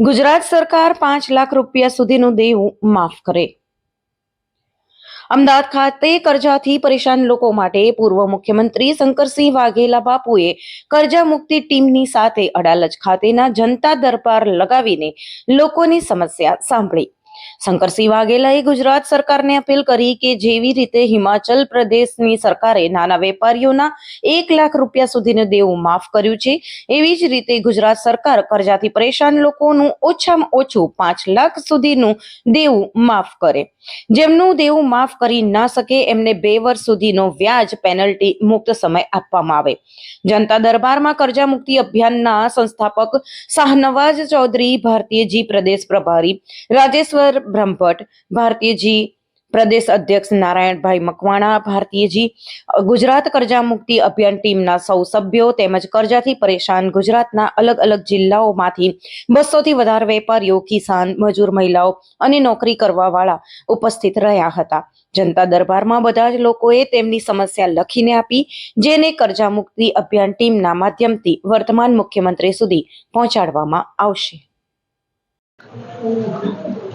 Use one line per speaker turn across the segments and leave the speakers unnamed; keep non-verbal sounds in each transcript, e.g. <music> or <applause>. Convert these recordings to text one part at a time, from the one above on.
ગુજરાત સરકાર પાંચ લાખ રૂપિયા સુધીનું દેવું માફ કરે. અમદાવાદ ખાતે કરજાથી પરેશાન લોકો માટે પૂર્વ મુખ્યમંત્રી શંકરસિંહ વાઘેલા બાપુએ કરજા મુક્તિ ટીમની સાથે અડાલજ ખાતેના જનતા દરબાર લગાવીને લોકોની સમસ્યા સાંભળી. શંકરસિંહ વાઘેલાએ ગુજરાત સરકારને અપીલ કરી કે જેવી રીતે હિમાચલ પ્રદેશની સરકારે નાના વેપારીઓના એક લાખ રૂપિયા સુધીનું દેવું માફ કર્યું છે, એવી જ રીતે ગુજરાત સરકાર કરજાથી પરેશાન લોકોનું ઓછામાં ઓછું પાંચ લાખ સુધીનું દેવું માફ કરે. જેમનું દેવું માફ કરી ના શકે એમને બે વર્ષ સુધીનો વ્યાજ પેનલ્ટી મુક્ત સમય આપવામાં આવે. જનતા દરબારમાં કરજા મુક્તિ અભિયાનના સંસ્થાપક શાહનવાજ ચૌધરી, ભારતીય જી પ્રદેશ પ્રભારી, રાજેશ્વર બ્રહ્મભટ્ટ ભારતીયજી પ્રદેશ અધ્યક્ષ નારાયણભાઈ મકવાણા ભારતીયજી ગુજરાત કરજા મુક્તિ અભિયાન ટીમના સૌ સભ્યો તેમજ કરજાથી પરેશાન ગુજરાતના અલગ અલગ જિલ્લાઓમાંથી બસોથી વધારે વેપારીઓ, કિસાન, મજૂર, મહિલાઓ અને નોકરી કરવા વાળા ઉપસ્થિત રહ્યા હતા. જનતા દરબારમાં બધા જ લોકોએ તેમની સમસ્યા લખીને આપી, જેને કરજા મુક્તિ અભિયાન ટીમના માધ્યમથી વર્તમાન મુખ્યમંત્રી સુધી પહોંચાડવામાં આવશે.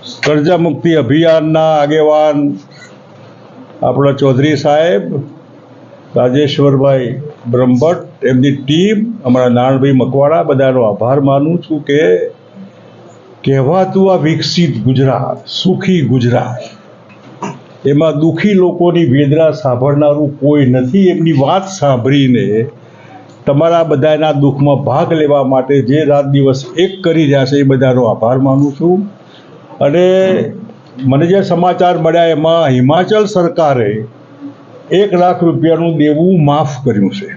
કર્જા મુક્તિ અભિયાનના આગેવાન આપણા ચૌધરી સાહેબ, રાજેશ્વરભાઈ બ્રહ્મભટ્ટ, એમની ટીમ, અમારા નારણભાઈ મકવાડા બધાનો આભાર માનું છું કે કહેવાતું આ વિકસિત ગુજરાત, સુખી ગુજરાત, એમાં દુઃખી લોકોની વેદના સાંભળનારું કોઈ નથી. એમની વાત સાંભળીને તમારા બધાના દુઃખમાં ભાગ લેવા માટે જે રાત દિવસ એક કરી રહ્યા છે એ બધાનો આભાર માનું છું. અને મને જે સમાચાર મળ્યા એમાં હિમાચલ સરકારે એક લાખ રૂપિયાનું દેવું માફ કર્યું છે.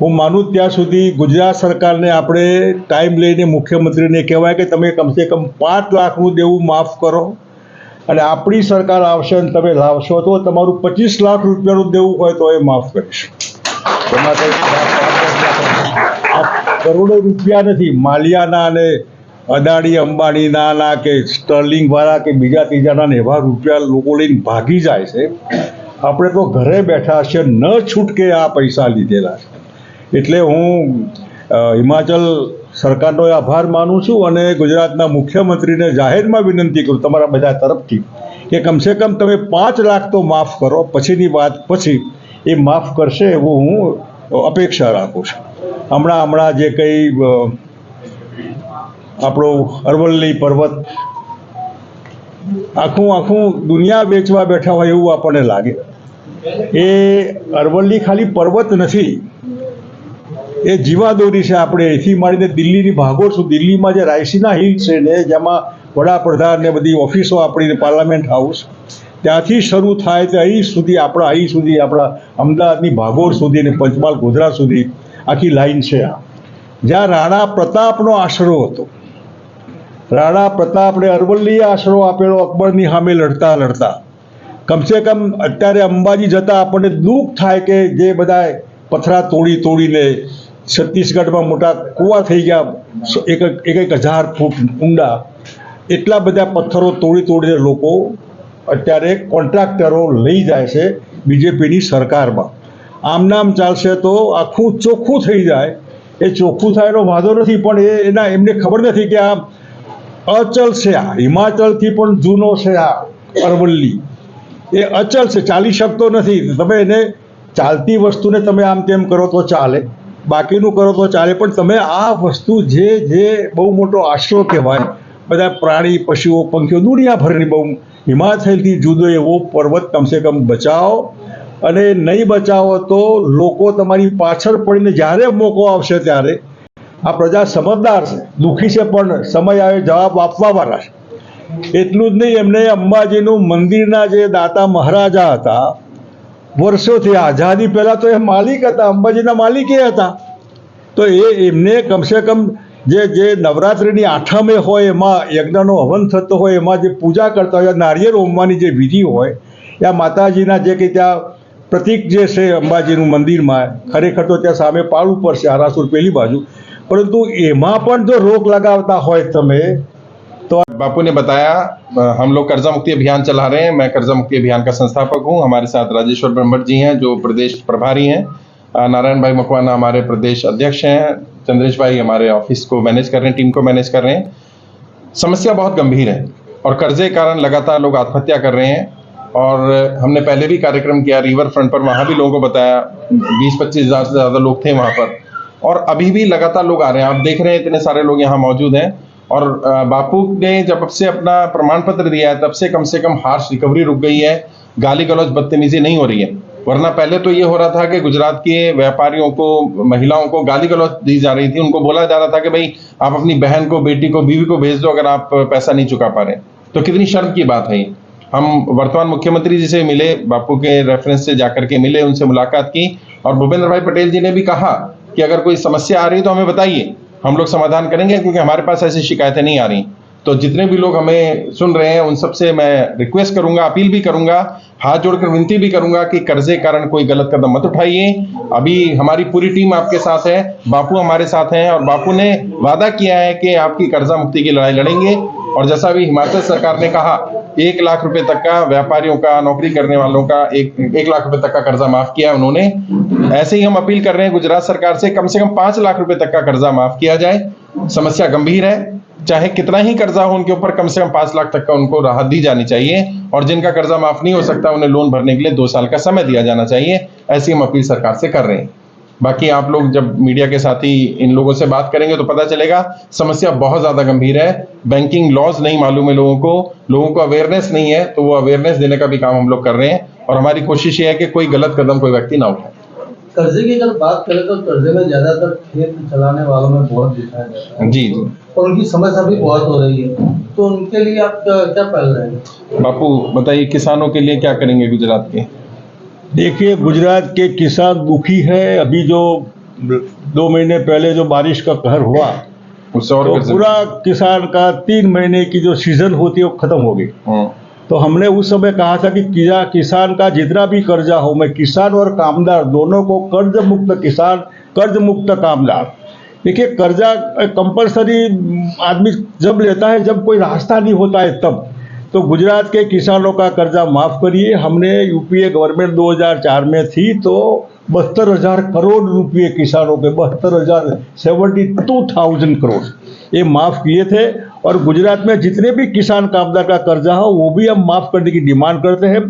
હું માનું ત્યાં સુધી ગુજરાત સરકારને આપણે ટાઈમ લઈને મુખ્યમંત્રીને કહેવાય કે તમે કમસે કમ પાંચ લાખનું દેવું માફ કરો. અને આપણી સરકાર આવશે અને તમે લાવશો તો તમારું પચીસ લાખ રૂપિયાનું દેવું હોય તો એ માફ કરીશ. એમાં કરોડો રૂપિયા નથી, માલિયાના અને અદાણી અંબાણીના ના કે સ્ટર્લિંગ વાળા કે બીજા ત્રીજાના એવા રૂપિયા લોકો લઈને ભાગી જાય છે. આપણે તો ઘરે બેઠા છે, ન છૂટકે આ પૈસા લીધેલા છે. એટલે હું હિમાચલ સરકારનો આભાર માનું છું અને ગુજરાતના મુખ્યમંત્રીને જાહેરમાં વિનંતી કરું તમારા બધા તરફથી કે કમસે કમ તમે પાંચ લાખ તો માફ કરો, પછીની વાત પછી એ માફ કરશે એવું હું અપેક્ષા રાખું છું. હમણાં હમણાં જે કંઈ આપણો અરવલ્લી પર્વત આખું આખું દુનિયા વેચવા બેઠા હોય એવું આપણને લાગે. એ અરવલ્લી ખાલી પર્વત નથી. એ જીવાદોરી છે આપણે અહીંથી માંડીને દિલ્હીની ભાગોળ સુધી. દિલ્હીમાં જે રાયસીના હિલ છે ને, જેમાં વડાપ્રધાન ને બધી ઓફિસો આપણી પાર્લામેન્ટ હાઉસ, ત્યાંથી શરૂ થાય તો અહીં સુધી, આપણા અહીં સુધી, આપણા અમદાવાદની ભાગોળ સુધી અને પંચમહાલ ગોધરા સુધી આખી લાઈન છે આ. જ્યાં રાણા પ્રતાપનો આશરો હતો. રાણા પ્રતાપને અરવલ્લીએ આશરો આપેલો અકબરની સામે લડતા લડતા. કમસે કમ અત્યારે અંબાજી જતાં આપણને દુઃખ થાય કે જે બધા પથરા તોડી તોડીને છત્તીસગઢમાં મોટા કૂવા થઈ ગયા એક એક એક હજાર ફૂટ ઊંડા. એટલા બધા પથ્થરો તોડી તોડીને લોકો અત્યારે કોન્ટ્રાક્ટરો લઈ જાય છે બીજેપીની સરકારમાં. આમ નામ ચાલશે તો આખું ચોખ્ખું થઈ જાય. એ ચોખ્ખું થાય એનો વાંધો નથી, પણ એ એના એમને ખબર નથી કે આ અચલ છે આ. હિમાચલથી પણ જૂનો છે આ અરવલ્લી. એ અચલ છે. ચાલી શકતો નથી. તમે એને ચાલતી વસ્તુને તમે આમ તેમ કરો તો ચાલે. બાકીનું કરો તો ચાલે. પણ તમે આ વસ્તુ જે જે બહુ મોટો આશરો કહેવાય, બધા પ્રાણી, પશુઓ, પંખીઓ, દુનિયાભરની બહુ હિમાચલથી જુદો એવો પર્વત કમસે કમ બચાવો. અને નહીં બચાવો તો લોકો તમારી પાછળ પડીને જ્યારે મોકો આવશે ત્યારે આ પ્રજા સમજદાર છે, દુઃખી છે, પણ સમય આવે, જવાબ આપવા વાળા છે. એટલું જ નહીં, એમને અંબાજીનું મંદિરના જે દાતા મહારાજા હતા, વર્ષોથી આઝાદી પહેલાં તો એ માલિક હતા, અંબાજીના માલિક એ હતા. તો એ એમને કમસે કમ જે જે નવરાત્રિની આઠમે હોય, એમાં યજ્ઞનો હવન થતો હોય, એમાં જે પૂજા કરતા હોય, નારિયેળ ઓમવાની જે વિધિ હોય યા માતાજીના જે કંઈ ત્યાં પ્રતીક જે છે અંબાજીનું મંદિરમાં, ખરેખર તો ત્યાં સામે પાળ ઉપર છે આરાસુર પેલી બાજુ પરંતુ એમાં પણ જો રોક લગાવતા હોય તમે
बापू ने बताया अ, हम लोग कर्जा मुक्ति अभियान चला रहे हैं मैं कर्जा मुक्ति अभियान का संस्थापक हूं हमारे साथ राजेश्वर ब्रह्मट जी हैं जो प्रदेश प्रभारी हैं अ, नारायण भाई मकवाना हमारे प्रदेश अध्यक्ष हैं चंद्रेश भाई हमारे ऑफिस को मैनेज कर रहे हैं टीम को मैनेज कर रहे हैं समस्या बहुत गंभीर है और कर्जे के कारण लगातार लोग आत्महत्या कर रहे हैं और हमने पहले भी कार्यक्रम किया रिवर फ्रंट पर वहाँ भी लोगों को बताया बीस पच्चीस हज़ार से ज़्यादा लोग थे वहाँ पर और अभी भी लगातार लोग आ रहे हैं। आप देख रहे हैं इतने सारे लोग यहाँ मौजूद हैं। और बापू ने जब से अपना प्रमाण पत्र दिया है, तब से कम से कम हार्श रिकवरी रुक गई है। गाली गलौज बदतमीजी नहीं हो रही है। वरना पहले तो ये हो रहा था कि गुजरात के व्यापारियों को, महिलाओं को गाली गलौज दी जा रही थी। उनको बोला जा रहा था कि भाई, आप अपनी बहन को, बेटी को, बीवी को भेज दो, अगर आप पैसा नहीं चुका पा रहे तो कितनी शर्म की बात है हम वर्तमान मुख्यमंत्री जी से मिले, बापू के रेफरेंस से जाकर के मिले, उनसे मुलाकात की। और भूपेंद्र भाई पटेल जी ने भी कहा कि अगर कोई समस्या आ रही है तो हमें बताइए। हम लोग समाधान करेंगे क्योंकि हमारे पास ऐसी शिकायतें नहीं आ रही। तो जितने भी लोग हमें सुन रहे हैं, उन सबसे मैं रिक्वेस्ट करूँगा अपील भी करूँगा, हाथ जोड़कर विनती भी करूँगा कि कर्जे कारण कोई गलत कदम मत उठाइए। अभी हमारी पूरी टीम आपके साथ है, बापू हमारे साथ हैं और बापू ने वादा किया है कि आपकी कर्जा मुक्ति की लड़ाई लड़ेंगे। और जैसा अभी हिमाचल सरकार ने कहा, एक लाख रुपए तक का व्यापारियों का, नौकरी करने वालों का, एक एक लाख रुपए तक का कर्जा माफ़ किया उन्होंने। ऐसे ही हम अपील कर रहे हैं गुजरात सरकार से, कम से कम पाँच लाख रुपए तक का कर्जा माफ़ किया जाए। समस्या गंभीर है। चाहे कितना ही कर्जा हो उनके ऊपर, कम से कम पाँच लाख तक का उनको राहत दी जानी चाहिए और जिनका कर्जा माफ़ नहीं हो सकता, उन्हें लोन भरने के लिए दो साल का समय दिया जाना चाहिए। ऐसी हम अपील सरकार से कर रहे हैं। बाकी आप लोग जब मीडिया के साथ ही इन लोगों से बात करेंगे तो पता चलेगा समस्या बहुत ज़्यादा गंभीर है। बैंकिंग लॉज नहीं मालूम है लोगों को लोगों को अवेयरनेस नहीं है तो वो अवेयरनेस देने का भी काम हम लोग कर रहे हैं। और हमारी कोशिश ये है कि कोई गलत कदम कोई व्यक्ति ना उठाए।
कर्जे की अगर बात करें तो कर्जे में ज़्यादातर खेत चलाने वालों में बहुत दिखाया जाता है।
जी जी।
और उनकी समस्या भी बहुत हो रही है। तो उनके लिए आप क्या क्या रहे हैं
बापू बताइए किसानों के लिए क्या करेंगे गुजरात के?
देखिए गुजरात के किसान दुखी है। अभी जो दो महीने पहले जो बारिश का कहर हुआ
उससे और
तो पूरा किसान का तीन महीने की जो सीज़न होती है वो खत्म हो गई।
हम्म,
तो हमने उस समय कहा था कि किया किसान का जितना भी कर्जा हो मैं किसान और कामदार दोनों को कर्ज मुक्त किसान कर्ज मुक्त कामदार। देखिए कर्जा कंपलसरी आदमी जब लेता है जब कोई रास्ता नहीं होता है तब। तो गुजरात के किसानों का कर्जा माफ़ करिए। हमने यूपीए गवर्नमेंट 2004 में थी तो बहत्तर हज़ार करोड़ रुपए किसानों के, बहत्तर हज़ार सेवेंटी टू थाउज़ेंड करोड़ ये माफ़ किए थे। और गुजरात में जितने भी किसान कामदार का कर्जा हो, वो भी हम माफ़ करने की डिमांड करते हैं।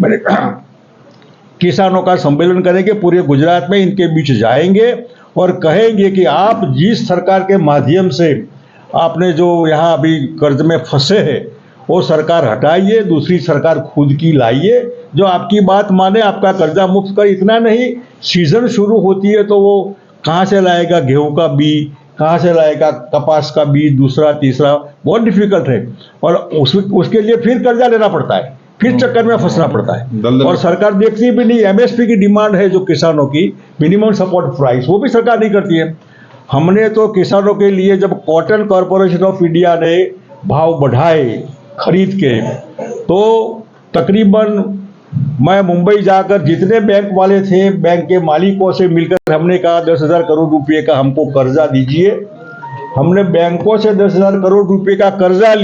मैंने <clears throat> किसानों का सम्मेलन करेंगे, पूरे गुजरात में इनके बीच जाएँगे और कहेंगे कि आप जिस सरकार के माध्यम से आपने जो यहाँ अभी कर्ज में फंसे हैं वो सरकार हटाइए दूसरी सरकार खुद की लाइए जो आपकी बात माने आपका कर्जा मुक्त कर। इतना नहीं सीज़न शुरू होती है तो वो कहाँ से लाएगा गेहूँ का बीज कहाँ से लाएगा कपास का बीज दूसरा तीसरा? बहुत डिफ़िकल्ट है। और उस उसके लिए फिर कर्जा लेना पड़ता है। फिर चक्कर में फंसना पड़ता है। और सरकार देखती भी नहीं एमएसपी की डिमांड है जो किसानों की मिनिमम सपोर्ट प्राइस वो भी सरकार नहीं करती है। हमने तो किसानों के लिए जब कॉटन कॉरपोरेशन ऑफ़ इंडिया ने भाव बढ़ाए खरीद के। तो तकरीबन मैं मुंबई जाकर जितने बैंक वाले थे, बैंक के मालिकों से मिलकर हमने कहा, दस हज़ार करोड़ रुपए का हमको कर्जा दीजिए। हमने बैंकों से दस हज़ार करोड़ रुपए का कर्जा लिया